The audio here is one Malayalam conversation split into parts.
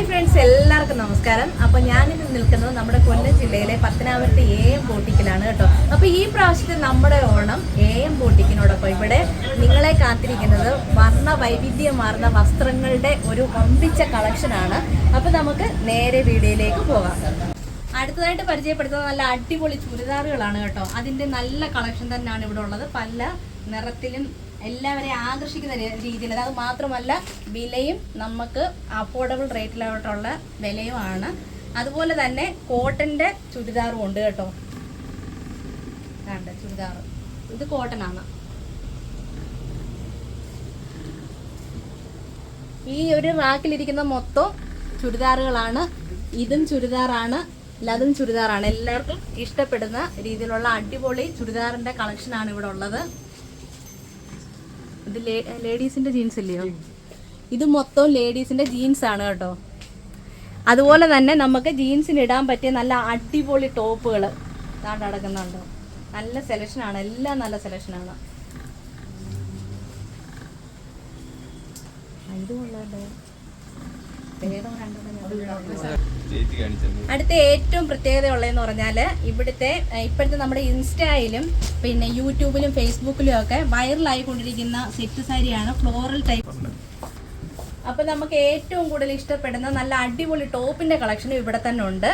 ഹായ് ഫ്രണ്ട്സ് എല്ലാവർക്കും നമസ്കാരം. അപ്പൊ ഞാനിന്ന് നിൽക്കുന്നത് നമ്മുടെ കൊല്ലം ജില്ലയിലെ പത്തനാപുരത്തെ എ എം ബോട്ടിക്കിലാണ് കേട്ടോ. അപ്പോൾ ഈ പ്രാവശ്യത്തെ നമ്മുടെ ഓണം എ എം ബോട്ടിക്കിനോടൊപ്പം ഇവിടെ നിങ്ങളെ കാത്തിരിക്കുന്നത് വർണ വൈവിധ്യമാർന്ന വസ്ത്രങ്ങളുടെ ഒരു ഒമ്പിച്ച കളക്ഷനാണ് അപ്പൊ നമുക്ക് നേരെ വീഡിയോയിലേക്ക് പോകാം. അടുത്തതായിട്ട് പരിചയപ്പെടുത്തുന്നത് നല്ല അടിപൊളി ചുരിദാറുകളാണ് കേട്ടോ. അതിന്റെ നല്ല കളക്ഷൻ തന്നെയാണ് ഇവിടെ ഉള്ളത്. പല നിറത്തിലും എല്ലാവരെയും ആകർഷിക്കുന്ന രീതിയിൽ അത് മാത്രമല്ല വിലയും നമുക്ക് അഫോർഡബിൾ റേറ്റിലോട്ടുള്ള വിലയുമാണ്. അതുപോലെ തന്നെ കോട്ടന്റെ ചുരിദാറും ഉണ്ട് കേട്ടോ. കണ്ട ചുരിദാർ ഇത് കോട്ടൺ ആണ്. ഈ ഒരു റാക്കിലിരിക്കുന്ന മൊത്തം ചുരിദാറുകളാണ്. ഇതും ചുരിദാറാണ് ലതും ചുരിദാറാണ്. എല്ലാവർക്കും ഇഷ്ടപ്പെടുന്ന രീതിയിലുള്ള അടിപൊളി ചുരിദാറിന്റെ കളക്ഷനാണ് ഇവിടെ ഉള്ളത്. ഇത് ലേഡീസിന്റെ ജീൻസ് ഇല്ലയോ? ഇത് മൊത്തം ലേഡീസിന്റെ ജീൻസ് ആണ് കേട്ടോ. അതുപോലെ തന്നെ നമുക്ക് ജീൻസിന് ഇടാൻ പറ്റിയ നല്ല അടിപൊളി ടോപ്പുകൾ ഇതാണ്ട് നടക്കുന്നുണ്ടോ നല്ല സെലക്ഷനാണ് എല്ലാം നല്ല സെലക്ഷനാണ് ഇത് കൊള്ളാണ്ടോ അടുത്ത ഏറ്റവും പ്രത്യേകത ഉള്ളതെന്ന് പറഞ്ഞാൽ ഇവിടുത്തെ ഇപ്പോഴത്തെ നമ്മുടെ ഇൻസ്റ്റയിലും പിന്നെ യൂട്യൂബിലും ഫേസ്ബുക്കിലും ഒക്കെ വൈറലായി കൊണ്ടിരിക്കുന്ന സെറ്റ് സാരിയാണ് ഫ്ലോറൽ ടൈപ്പ്. അപ്പൊ നമുക്ക് ഏറ്റവും കൂടുതൽ ഇഷ്ടപ്പെടുന്ന നല്ല അടിപൊളി ടോപ്പിന്റെ കളക്ഷനും ഇവിടെ തന്നെ ഉണ്ട്.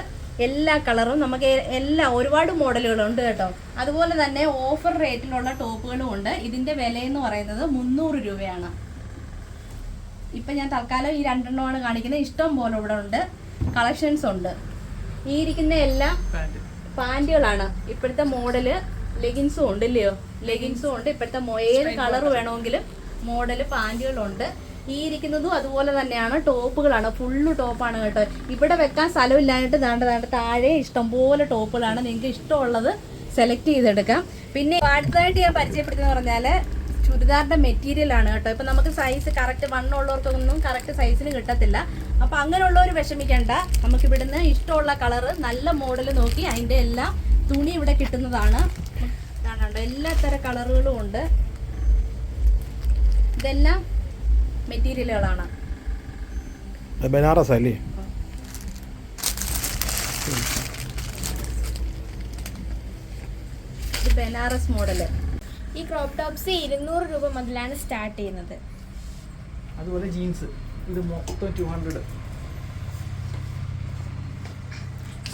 എല്ലാ കളറും നമുക്ക് എല്ലാ ഒരുപാട് മോഡലുകളുണ്ട് കേട്ടോ. അതുപോലെ തന്നെ ഓഫർ റേറ്റിലുള്ള ടോപ്പുകളും ഉണ്ട്. ഇതിന്റെ വില എന്ന് പറയുന്നത് മുന്നൂറ് രൂപയാണ്. ഇപ്പൊ ഞാൻ തൽക്കാലം ഈ രണ്ടെണ്ണമാണ് കാണിക്കുന്നത്. ഇഷ്ടം പോലെ ഇവിടെ ഉണ്ട്. കളക്ഷൻസ് ഉണ്ട്. ഈ ഇരിക്കുന്ന എല്ലാം പാന്റുകളാണ് ഇപ്പോഴത്തെ മോഡൽ ലെഗിൻസും ഉണ്ട് ഇല്ലയോ? ലെഗിൻസും ഉണ്ട്. ഇപ്പോഴത്തെ ഏത് കളർ വേണമെങ്കിലും മോഡൽ പാന്റുകളുണ്ട് ഈ ഇരിക്കുന്നതും അതുപോലെ തന്നെയാണ്. ടോപ്പുകളാണ്. ഫുള്ള് ടോപ്പാണ് കേട്ടോ. ഇവിടെ വെക്കാൻ സ്ഥലമില്ലായിട്ട് താണ്ട താണ്ട താഴെ ഇഷ്ടംപോലെ ടോപ്പുകളാണ്. നിങ്ങൾക്ക് ഇഷ്ടമുള്ളത് സെലക്ട് ചെയ്തെടുക്കാം. പിന്നെ അടുത്തതായിട്ട് ഞാൻ പരിചയപ്പെടുത്തുന്നത് പറഞ്ഞാൽ ചുരിദാറിന്റെ മെറ്റീരിയൽ ആണ് കേട്ടോ. ഇപ്പൊ നമുക്ക് സൈസ് കറക്റ്റ് വണ്ണുള്ളവർക്കൊന്നും കറക്റ്റ് സൈസിന് കിട്ടത്തില്ല. അപ്പൊ അങ്ങനെയുള്ളവർ വിഷമിക്കേണ്ട. നമുക്ക് ഇവിടുന്ന് ഇഷ്ടമുള്ള കളറ് നല്ല മോഡൽ നോക്കി അതിന്റെ എല്ലാം തുണി ഇവിടെ കിട്ടുന്നതാണ്. കാണാണ്ടോ എല്ലാ തരം കളറുകളും ഉണ്ട്. ഇതെല്ലാം മെറ്റീരിയലുകളാണ് ബനാറസ് അല്ലേ? ഇത് ബനാറസ് മോഡൽ ഈ ക്രോപ്പ് ടോപ്സ് ഇരുന്നൂറ് രൂപ മുതലാണ് സ്റ്റാർട്ട് ചെയ്യുന്നത്. അതുപോലെ ജീൻസ് ഇത് മൊത്തം ടു ഹൺഡ്രഡ്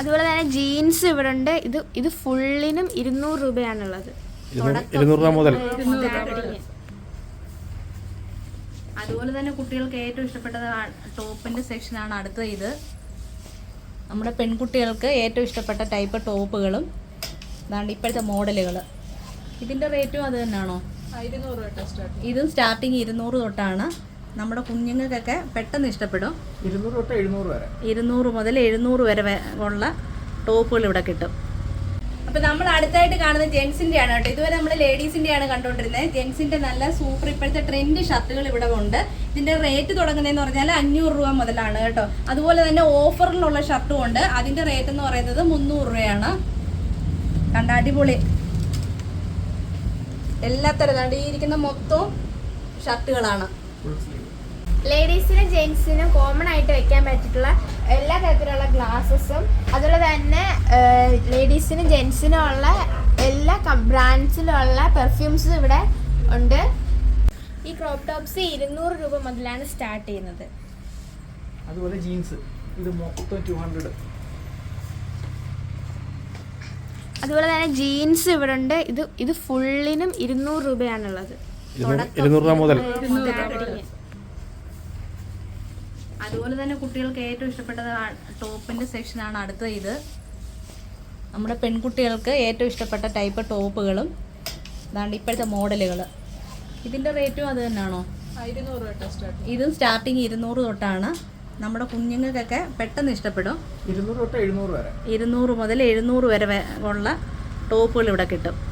അതുപോലെ തന്നെ ജീൻസ് ഇവിടെ ഉണ്ട്. ഇത് ഇത് ഫുള്ളിനും ഇരുന്നൂറ് രൂപയാണുള്ളത്. ഇരുന്നൂറ് ഇരുന്നൂറ് രൂപ മുതൽ. അതുപോലെ തന്നെ കുട്ടികൾക്ക് ഏറ്റവും ഇഷ്ടപ്പെട്ടത് ടോപ്പിന്റെ സെക്ഷനാണ് അടുത്തത് ഇത്. നമ്മുടെ പെൺകുട്ടികൾക്ക് ഏറ്റവും ഇഷ്ടപ്പെട്ട ടൈപ്പ് ടോപ്പുകളും ഇതാണ് ഇപ്പോഴത്തെ മോഡലുകൾ ഇതിന്റെ റേറ്റും അത് തന്നെയാണോ? ഇതും സ്റ്റാർട്ടിങ് ഇരുന്നൂറ് തൊട്ടാണ്. നമ്മുടെ കുഞ്ഞുങ്ങൾക്കൊക്കെ പെട്ടെന്ന് ഇഷ്ടപ്പെടും. ഇരുന്നൂറ് തൊട്ട് എഴുന്നൂറ് വരെ. ഇരുന്നൂറ് മുതൽ എഴുന്നൂറ് വരെ ഉള്ള ടോപ്പുകൾ ഇവിടെ കിട്ടും. അപ്പൊ നമ്മൾ അടുത്തായിട്ട് കാണുന്നത് ജെൻസിന്റെ ആണ് കേട്ടോ. ഇതുവരെ നമ്മൾ ലേഡീസിന്റെ ആണ് കണ്ടുകൊണ്ടിരുന്നത്. ജെൻസിന്റെ നല്ല സൂപ്പർ ഇപ്പോഴത്തെ ട്രെൻഡ് ഷർട്ടുകൾ ഇവിടെ ഉണ്ട്. ഇതിന്റെ റേറ്റ് തുടങ്ങുന്നതെന്ന് പറഞ്ഞാൽ അഞ്ഞൂറ് രൂപ മുതലാണ് കേട്ടോ. അതുപോലെ തന്നെ ഓഫറിലുള്ള ഷർട്ടും ഉണ്ട്. അതിന്റെ റേറ്റ് എന്ന് പറയുന്നത് മുന്നൂറ് രൂപയാണ്. കണ്ട അടിപൊളി. എല്ലാത്തരം ദാണ്ട് ഈ ഇരിക്കുന്ന മൊത്തവും ഷർട്ടുകളാണ്. ലേഡീസിനും ജെൻസിനും കോമൺ ആയിട്ട് വെക്കാൻ പറ്റിയിട്ടുള്ള എല്ലാ തരത്തിലുള്ള ഗ്ലാസസും അതുപോലെ തന്നെ ലേഡീസിനും ജെൻസിനും ഉള്ള എല്ലാ ബ്രാൻഡ്സിലുള്ള പെർഫ്യൂംസും ഇവിടെ ഉണ്ട്. ഈ ക്രോപ്പ് ടോപ്സ് ഇരുന്നൂറ് രൂപ മുതലാണ് സ്റ്റാർട്ട് ചെയ്യുന്നത്. അതുപോലെ ജീൻസ് ഇത് മൊത്തം ടു ഹൺഡ്രഡ് അതുപോലെ തന്നെ ജീൻസ് ഇവിടെ ഉണ്ട് ഇത് ഇത് ഫുള്ളിനും ഇരുന്നൂറ് രൂപയാണുള്ളത്. ഇരുന്നൂറ് രൂപ മുതൽ. അതുപോലെ തന്നെ കുട്ടികൾക്ക് ഏറ്റവും ഇഷ്ടപ്പെട്ടത് ടോപ്പിന്റെ സെക്ഷനാണ് അടുത്ത ഇത്. നമ്മുടെ പെൺകുട്ടികൾക്ക് ഏറ്റവും ഇഷ്ടപ്പെട്ട ടൈപ്പ് ടോപ്പുകളും അതാണ്ട് ഇപ്പോഴത്തെ മോഡലുകൾ ഇതിന്റെ റേറ്റും അത് തന്നെയാണോ? ഇതും സ്റ്റാർട്ടിങ് ഇരുന്നൂറ് തൊട്ടാണ്. നമ്മുടെ കുഞ്ഞുങ്ങൾക്കൊക്കെ പെട്ടെന്ന് ഇഷ്ടപ്പെടും. ഇരുന്നൂറ് തൊട്ട് എഴുന്നൂറ് വരെ. ഇരുന്നൂറ് മുതൽ എഴുന്നൂറ് വരെ ഉള്ള ടോപ്പുകൾ ഇവിടെ കിട്ടും.